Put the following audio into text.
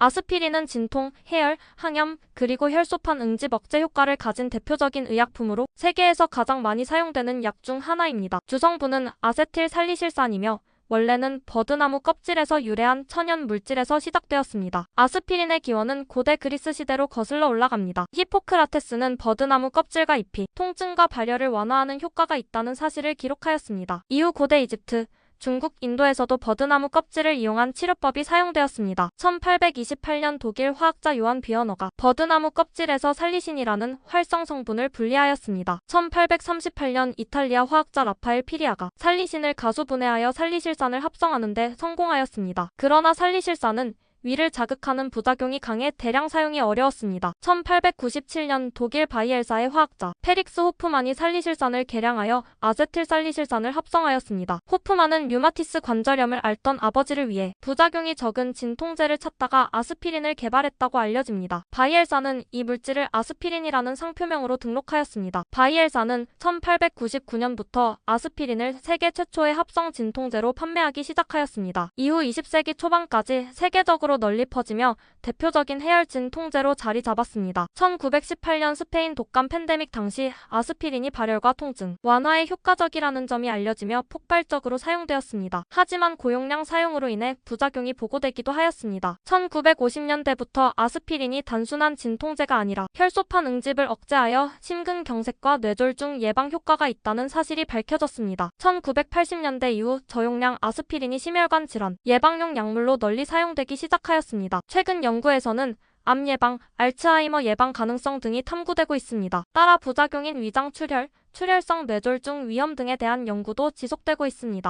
아스피린은 진통, 해열, 항염, 그리고 혈소판 응집 억제 효과를 가진 대표적인 의약품으로 세계에서 가장 많이 사용되는 약 중 하나입니다. 주성분은 아세틸 살리실산이며 원래는 버드나무 껍질에서 유래한 천연 물질에서 시작되었습니다. 아스피린의 기원은 고대 그리스 시대로 거슬러 올라갑니다. 히포크라테스는 버드나무 껍질과 잎이 통증과 발열을 완화하는 효과가 있다는 사실을 기록하였습니다. 이후 고대 이집트, 중국, 인도에서도 버드나무 껍질을 이용한 치료법이 사용되었습니다. 1828년 독일 화학자 요한 비어너가 버드나무 껍질에서 살리신이라는 활성 성분을 분리하였습니다. 1838년 이탈리아 화학자 라파엘 피리아가 살리신을 가수분해하여 살리실산을 합성하는데 성공하였습니다. 그러나 살리실산은 위를 자극하는 부작용이 강해 대량 사용이 어려웠습니다. 1897년 독일 바이엘사의 화학자 페릭스 호프만이 살리실산을 개량하여 아세틸 살리실산을 합성하였습니다. 호프만은 류마티스 관절염을 앓던 아버지를 위해 부작용이 적은 진통제를 찾다가 아스피린을 개발했다고 알려집니다. 바이엘사는 이 물질을 아스피린이라는 상표명으로 등록하였습니다. 바이엘사는 1899년부터 아스피린을 세계 최초의 합성 진통제로 판매하기 시작하였습니다. 이후 20세기 초반까지 세계적으로 널리 퍼지며 대표적인 해열진 통제로 자리 잡았습니다. 1918년 스페인 독감 팬데믹 당시 아스피린이 발열과 통증, 완화에 효과적이라는 점이 알려지며 폭발적으로 사용되었습니다. 하지만 고용량 사용으로 인해 부작용이 보고되기도 하였습니다. 1950년대부터 아스피린이 단순한 진통제가 아니라 혈소판 응집을 억제하여 심근경색과 뇌졸중 예방 효과가 있다는 사실이 밝혀졌습니다. 1980년대 이후 저용량 아스피린이 심혈관 질환 예방용 약물로 널리 사용되기 시작하였습니다. 최근 연구에서는 암 예방, 알츠하이머 예방 가능성 등이 탐구되고 있습니다. 따라 부작용인 위장 출혈, 출혈성 뇌졸중 위험 등에 대한 연구도 지속되고 있습니다.